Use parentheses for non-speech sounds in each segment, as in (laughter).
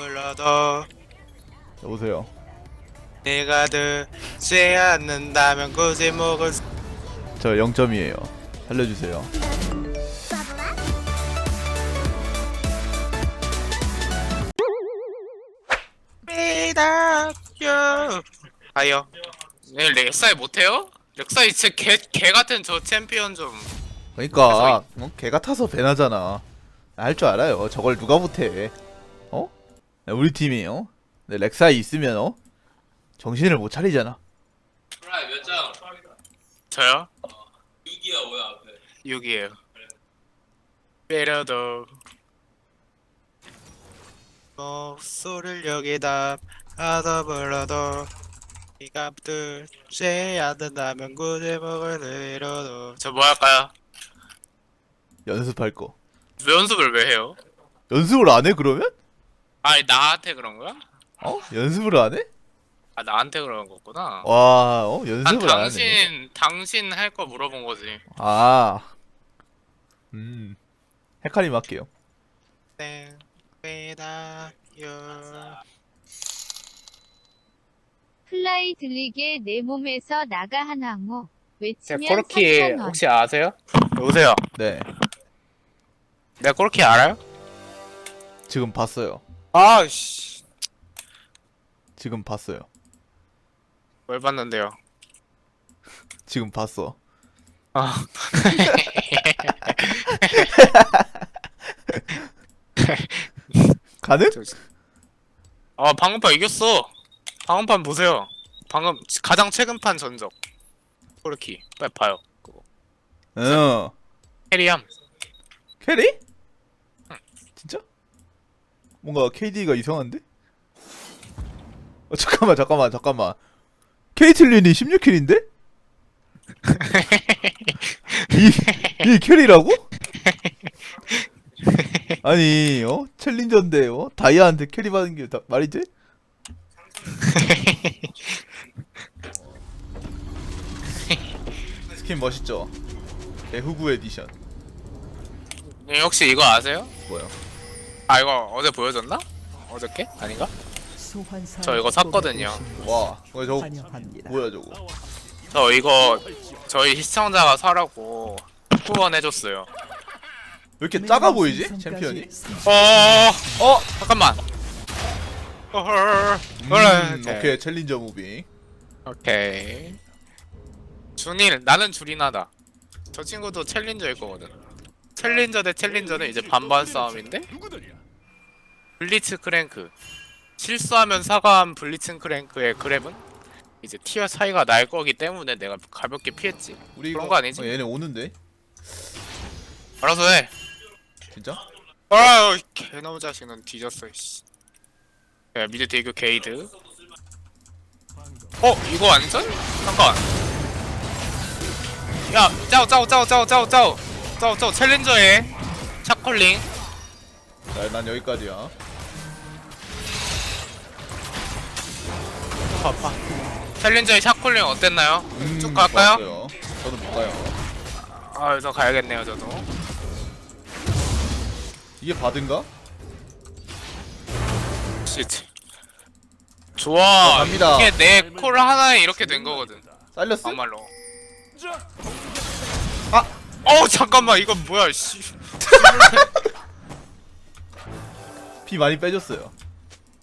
불러도 여보세요. 내가 듣지 않는다면 굳이 목을 저 0점이에요. 살려주세요. 믿어요 아요 네, 렉사이 못해요? 렉사이 진짜 개, 개 같은 저 챔피언 좀 그러니까 어? 개 같아서 배나잖아. 할 줄 알아요. 저걸 누가 못해? 어? 우리 팀이 어? 네, 렉사이 있으면 어? 정신을 못 차리잖아. 프라이 몇 장? 저요? 6이야 뭐야 앞에 6이에요 때려도 목소리를 여기다 하다 불러도 네가 듣지 않는다면 굳이 목을 내려도 저 뭐 할까요? 연습할 거. 연습을 왜 해요? 연습을 안 해 그러면? 아니 나한테 그런 거야? 어? 연습을 안 해? 아 나한테 그런 거구나 와, 어? 난 연습을 안 하네. 당신 당신 할 거 물어본 거지 아, 음, 헷갈림 할게요. 땡 빼다요 플라이 들리게 내 몸에서 나가 한 항모 외치면 코르키 3,000원 혹시 아세요? 여보세요 네, 내가 코르키 알아요? 지금 봤어요. 아씨 지금 봤어요. 뭘 봤는데요 지금 봤어. 아 (laughs) 가능? 아 방금판 이겼어 방금판 보세요 방금 가장 최근 판 전적 코르키 빨리 봐요 그거 응. 캐리함 캐리? 뭔가 KD가 이상한데? 어, 잠깐만, 잠깐만, 잠깐만. 케이틀린이 16킬인데? 이, 이 캐리라고? 아니, 어? 챌린저인데, 어? 다이아한테 캐리 받은 게 다, 말이 돼? 스킨 멋있죠? 대후구 에디션. 네, 혹시 이거 아세요? 뭐야? 아 이거 어제 보여줬나? 어저께? 아닌가? 저 이거 샀거든요. 와, 어, 저거 환영합니다. 뭐야 저거? 저 이거 저희 시청자가 사라고 후원해줬어요 왜 이렇게 작아 보이지? 챔피언이? 어, 어, 잠깐만. 어헐. 음, 그래. 오케이 챌린저 무비. 오케이. 준일, 나는 줄이나다. 저 친구도 챌린저일 거거든. 챌린저 대 챌린저는 이제 반반 싸움인데? 블리츠 크랭크. 실수하면 사과한 블리츠 크랭크의 그랩은 이제 티어 차이가 날 거기 때문에 내가 가볍게 피했지. 우리 그런 이거- 거 아니지? 어, 얘네 오는데? 알아서 해. 진짜? 아유 개놈 자식은 뒤졌어 씨. 야 미드 대교 게이드 어 이거 완전? 잠깐 야 짜오 짜오 짜오 짜오 짜오 짜오 짜오 짜오 챌린저에 샷콜링 자, 난 여기까지야. 봐봐 챌린저의 샷콜링 어땠나요? 음, 쭉 갈까요? 좋았어요. 저는 못 가요. 아 여기서 가야겠네요 저도 이게 바든가? 시트 좋아 어, 갑니다. 이게 내 콜 하나에 이렇게 된 거거든 잘렸어? 막말로 아! 어 잠깐만 이건 뭐야 씨 (laughs) 피 많이 빼줬어요.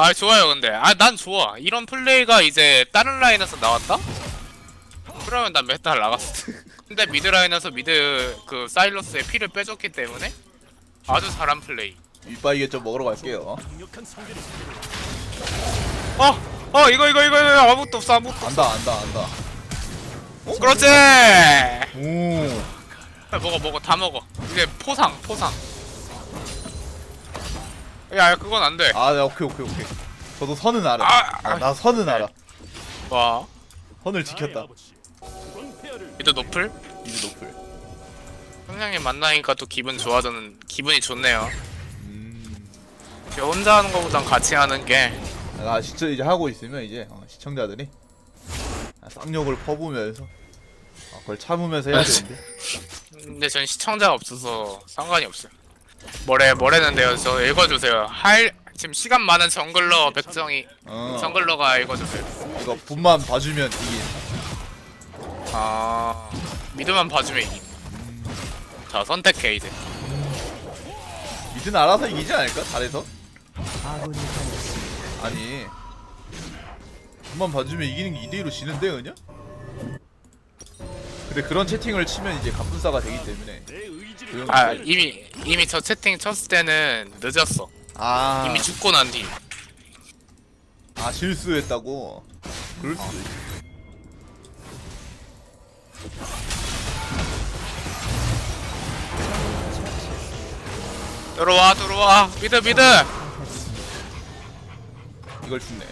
아 좋아요 근데 아 난 좋아 이런 플레이가 이제 다른 라인에서 나왔다? 그러면 난 메탈 나갔어 (laughs) 근데 미드 라인에서 미드 그 사일러스의 피를 빼줬기 때문에 아주 잘한 플레이 윗바이게 좀 먹으러 갈게요. 어! 어 이거 이거 이거 이거 아무것도 없어 아무것도 안다 안다 안다. 없어 그렇지 오. 야, 먹어 먹어 다 먹어 이제 포상 포상 야 그건 안 돼 아, 네, 오케이 오케이 오케이. 저도 선은 알아. 아, 아, 나 선은 알아. 와 선을 지켰다. 미드 노플? 이제 노플. 선생님 만나니까 또 기분 좋아지는 기분이 좋네요 음. 혼자 하는 것보단 같이 하는 게 아 진짜 이제 하고 있으면 이제 어, 시청자들이 아, 쌍욕을 퍼부면서 아, 그걸 참으면서 해야 그렇지. 되는데 근데 전 시청자가 없어서 상관이 없어요. 뭐래 뭐래는데요. 저 읽어주세요. 할 지금 시간 많은 정글러 백정이 어 정글러가 읽어주세요. 이거 분만 봐주면 이긴 아 미드만 봐주면 이기. 자 선택해 이제. 미드는 알아서 이기지 않을까? 잘해서? 아니 분만 봐주면 이기는 게 2대2로 지는데 그냥? 근데 그런 채팅을 치면 이제 갑분싸가 되기 때문에 아 해야지. 이미 이미 저 채팅 쳤을 때는 늦었어. 아, 이미 죽고 난 뒤. 아 실수했다고? 그럴 수도 있지 들어와 들어와 미드 미드. 이걸 죽네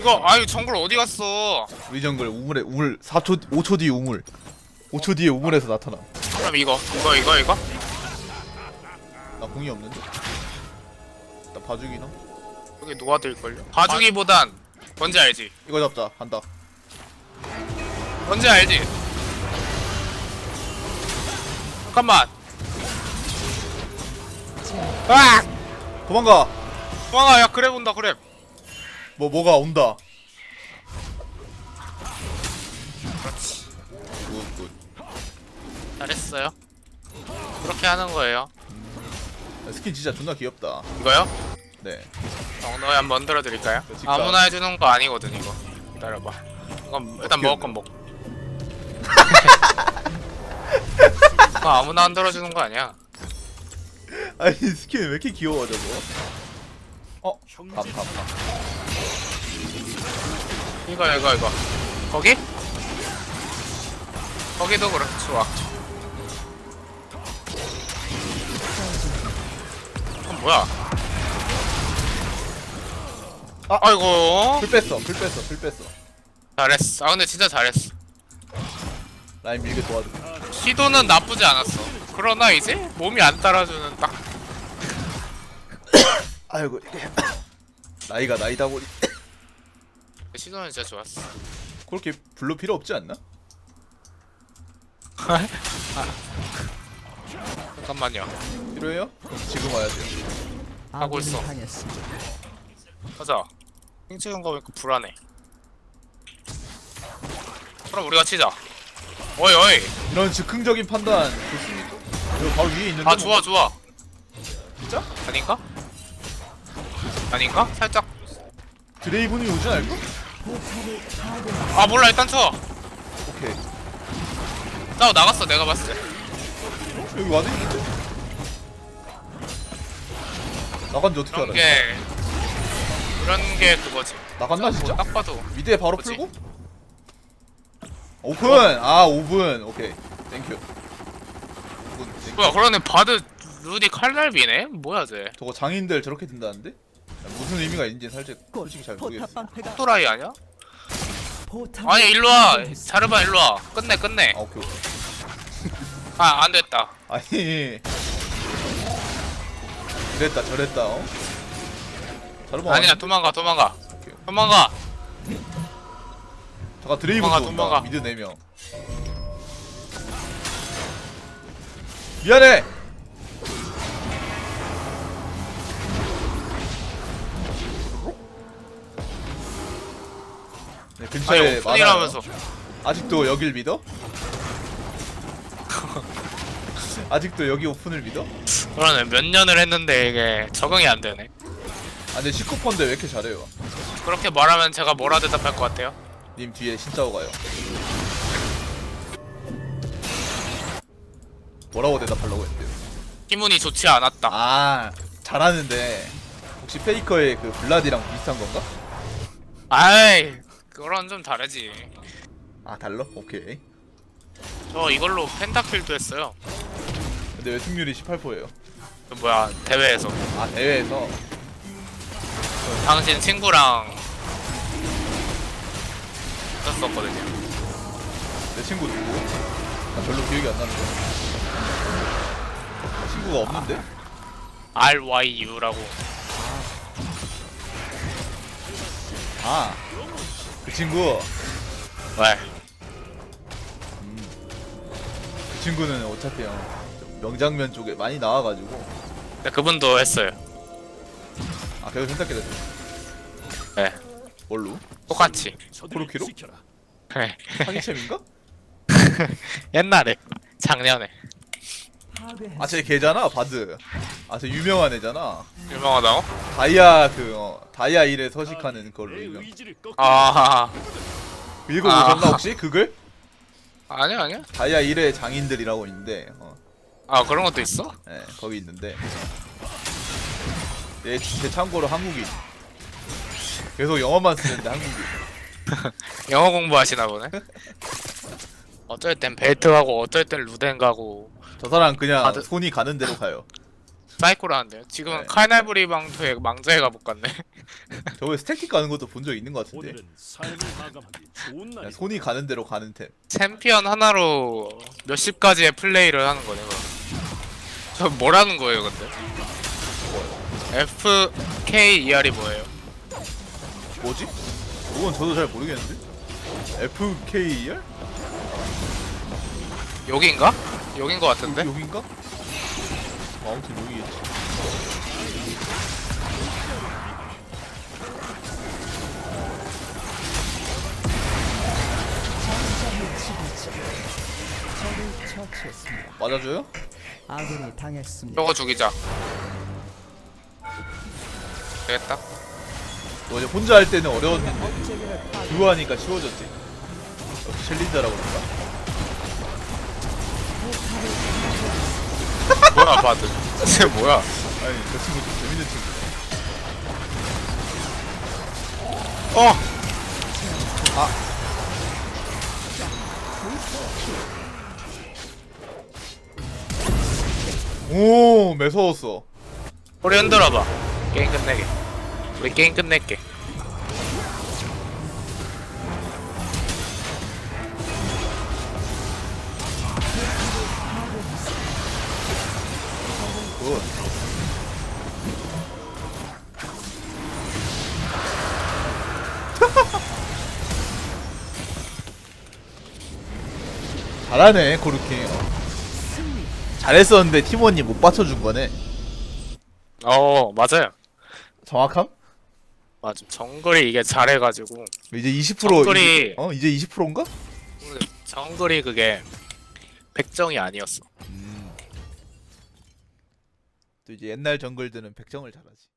이거 아유 정글 어디 갔어? 우리 정글 우물에 우물 4초 5초 뒤에 우물 5초 뒤에 우물에서 나타나 그럼 이거 이거 이거 이거. 나 공이 없는데 나 봐주기나? 여기 녹아들걸요? 봐주기보단 뭔지 알지? 이거 잡자 간다 뭔지 알지? 잠깐만. 아! 도망가 도망가 야 그래 본다 그래. 뭐 뭐가 온다 잘했어요. 그렇게 하는 거예요. 스킨 진짜 존나 귀엽다 이거요? 네 엉덩이 한번 만들어 드릴까요? 직접. 아무나 해주는 거 아니거든 이거. 기다려봐. 이건 일단 먹을 건 먹. (laughs) 이거 아무나 안 들어 주는 거 아니야. 아니 스킨 왜 이렇게 귀여워 저거 어? 밥 밥 밥 이거 이거 이거. 거기? 거기도 그렇 좋아. 뭐야? 아. 아이고 풀 뺐어 풀 뺐어 풀 뺐어 잘했어. 아 근데 진짜 잘했어. 라인 밀게 도와줘 시도는 나쁘지 않았어. 그러나 이제 몸이 안 따라주는 딱 (coughs) 아이고 이게 (coughs) 나이가 나이다 보니 그 시도는 진짜 좋았어. 그렇게 불러 필요 없지 않나? (laughs) 잠깐만요. 필요해요? 지금 와야 돼요 하고 있어. 가자. 핑 찍은 거 보니까 불안해. 그럼 우리가 치자. 어이 어이. 이런 즉흥적인 판단 좋습니까? 이거 바로 위에 있는데 아 좋아 좋아. 진짜? 아닌가? 아닌가? 살짝. 드레이븐이 오지 않을까? 아 몰라 일단 쳐. 오케이 나 나갔어 내가 봤을 때. 어? 여기 와드 있는 나간지 어떻게 그런 알아? 게 그런 게 그거지. 나갔나 진짜? 딱 봐도. 미드에 바로 그치? 풀고? 오픈! 아 5분 오케이 땡큐 5분 땡큐 뭐야 그러네 바드 루디 칼날비네? 뭐야 쟤? 저거 장인들 저렇게 든다는데? 무슨 의미가 있는지 살짝 솔직히 잘 모르겠어 포탑 방패가 또라이 아니야? 포탑 아니 일로 와 자르반 일로 와 끝내 끝내 아 오케이 오케이 아 안 됐다 아니 이랬다 저랬다 어? 잘못 아니야 도망가 도망가. 도망가 잠깐 드레이브 도망가, 온다 도망가. 미드 4명 미안해 네, 아니 근처에 많아 요 오픈이라면서 아직도 여길 믿어? 아직도 여기 오픈을 믿어? 그러네 몇 년을 했는데 이게 적응이 안 되네 아 근데 19%인데 왜 이렇게 잘해요? 그렇게 말하면 제가 뭐라 대답할 것 같아요? 님 뒤에 신짜오 가요 뭐라고 대답하려고 했대요 기분이 좋지 않았다 아 잘하는데 혹시 페이커의 그 블라디랑 비슷한 건가? 아이 그런 좀 다르지 아 달러? 오케이 저 이걸로 펜타킬도 했어요 근데 왜 승률이 18%예요? 그 뭐야 대회에서 아 대회에서 당신 친구랑 썼었거든요 내 친구 누구? 나 별로 기억이 안 나는데 친구가 없는데? RYU라고 아 그 친구 왜? 그 친구는 어차피 어, 좀 명장면 쪽에 많이 나와가지고 근데 그분도 했어요 아 계속 선택해야 돼. 네. 뭘로? 똑같이. 프로키로? 네. 상위챔인가? (laughs) 옛날에 작년에. 아, 쟤 걔잖아, 바드. 아, 쟤 유명한 애잖아. 유명하다고? 다이아 그 어, 다이아 1에 서식하는 걸로 유명. 아 읽어보셨나 아. 혹시 그걸? 아니야 아니야. 다이아 1의 장인들이라고 있는데, 어, 아 그런 것도 있어? 예, 거기 있는데. 얘, 쟤 참고로 한국인. 계속 영어만 쓰는데 한국인. (laughs) 영어 공부하시나 보네. (laughs) 어쩔 땐 벨트 가고 어쩔 땐 루덴 가고 저 사람 그냥 바드- 손이 가는 대로 가요. 사이코라는데요. 지금은 네. 칼날부리 방토에 망자회가 못 갔네. (laughs) 저번에 스택틱 가는 것도 본 적 있는 것 같은데. 오늘은 삶을 마감하기 좋은 그냥 날. 손이 가는 대로 가는 템. 챔피언 하나로 몇십 가지의 플레이를 하는 거네. 그럼. 저 뭐라는 거예요, 근데? F K E R이 뭐예요? 뭐지? 그건 저도 잘 모르겠는데. FKR? 여긴가? 여긴 거 같은데? 여긴가? 어, 아무튼 여기겠지. 맞아줘요? 아군이 당했습니다. 저거 죽이자. 되겠다. 너 이제 혼자 할 때는 어려웠는데. 두고 하니까 쉬워졌지. 역시 챌린저라고 그런가? (laughs) 뭐야, 바드. 쟤 뭐야? 아니 저 친구 좀 재밌는 친구. 어! 오 매서웠어. 우리 흔들어봐. 게임 끝내게. 우리 게임 끝낼게. 굿. 잘하네 고르키. 잘했었는데 팀원이 못 받쳐준 거네. 어, 맞아요. 정확함? 맞아. 정글이 이게 잘해가지고. 이제 20% 정글이- 어 이제 20%인가? 정글이 그게 백정이 아니었어. 또 이제 옛날 정글들은 백정을 잘하지.